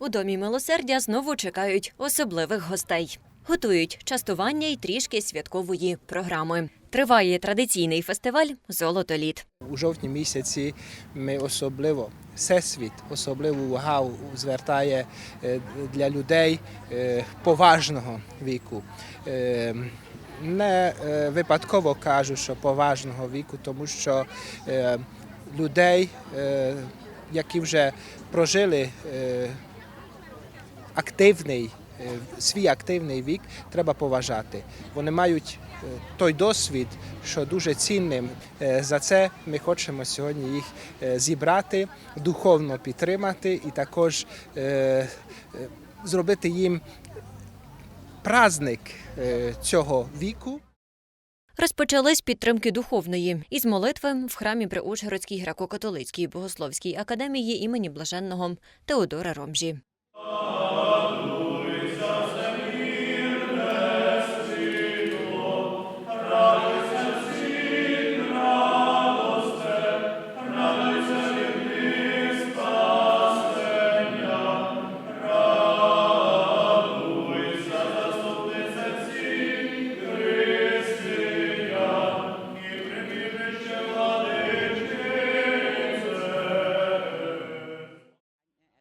У домі милосердя знову чекають особливих гостей. Готують частування й трішки святкової програми. Триває традиційний фестиваль Золотоліт. У жовтні місяці ми особливо всесвіт особливу увагу звертає е, для людей е, поважного віку. Е, Не випадково кажу, що поважного віку, тому що людей, які вже прожили активний, е, свій активний вік, треба поважати. Вони мають е, той досвід, що дуже цінним. Е, За це ми хочемо сьогодні їх зібрати, духовно підтримати і також зробити їм праздник цього віку. Розпочали з підтримки духовної із молитви в храмі при Ужгородській греко-католицькій богословській академії імені блаженного Теодора Ромжі.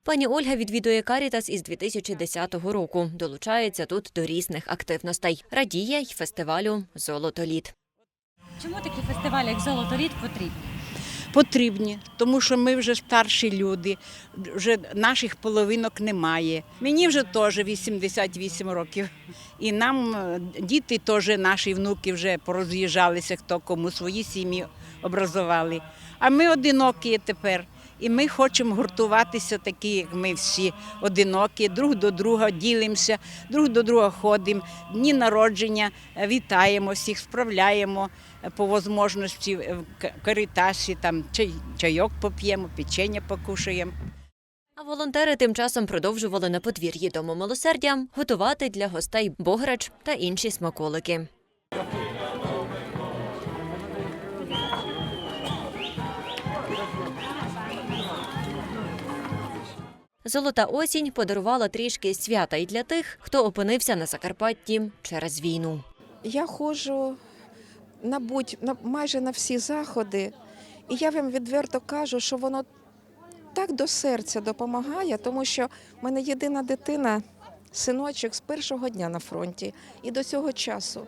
Пані Ольга відвідує Карітас із 2010 року. Долучається тут до різних активностей. Радіє й фестивалю Золотоліт. Чому такі фестивалі, як Золотоліт, потрібні? потрібні, тому що ми вже старші люди, вже наших половинок немає. Мені вже теж 88 років. І нам е, діти теж, наші внуки вже пороз'їжджалися, хто кому свої сім'ї образували. А ми одинокі тепер. І ми хочемо гуртуватися, такі, як ми всі одинокі, друг до друга ділимося, друг до друга ходимо, дні народження, е, вітаємо всіх, справляємо е, по можливості в К- Каритасі, там чай, чайок поп'ємо, печення покушаємо. А волонтери тим часом продовжували на подвір'ї дому милосердя готувати для гостей бограч та інші смаколики. Золота осінь подарувала трішки свята й для тих, хто опинився на Закарпатті через війну. Я ходжу на будь на майже на всі заходи, і я вам відверто кажу, що воно так до серця допомагає, тому що в мене єдина дитина, синочок з першого дня на фронті і до цього часу.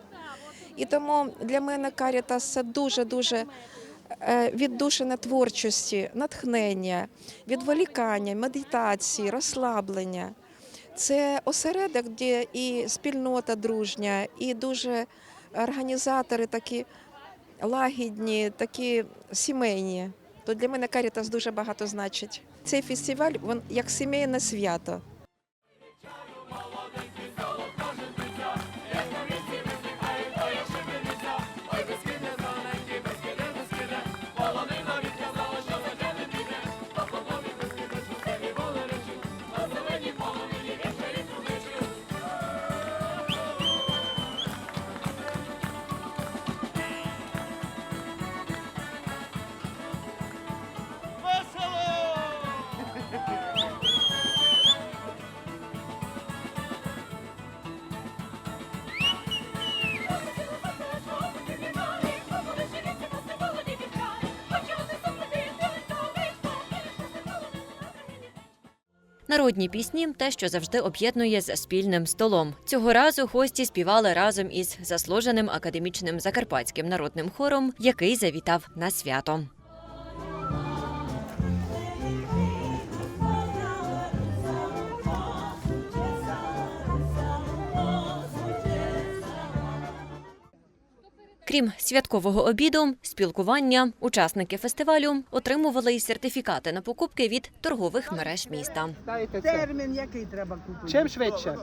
І тому для мене Карітас це дуже дуже віддушина творчості, натхнення, відволікання, медитації, розслаблення. Це осередок, де і спільнота дружня, і дуже організатори такі лагідні, такі сімейні. То для мене Карітас дуже багато значить. Цей фестиваль він як сімейне свято. Народні пісні те, що завжди об'єднує за спільним столом. Цього разу гості співали разом із заслуженим академічним закарпатським народним хором, який завітав на свято. Крім святкового обіду, спілкування, учасники фестивалю отримували й сертифікати на покупки від торгових мереж міста. Термін який треба купити? Чим швидше.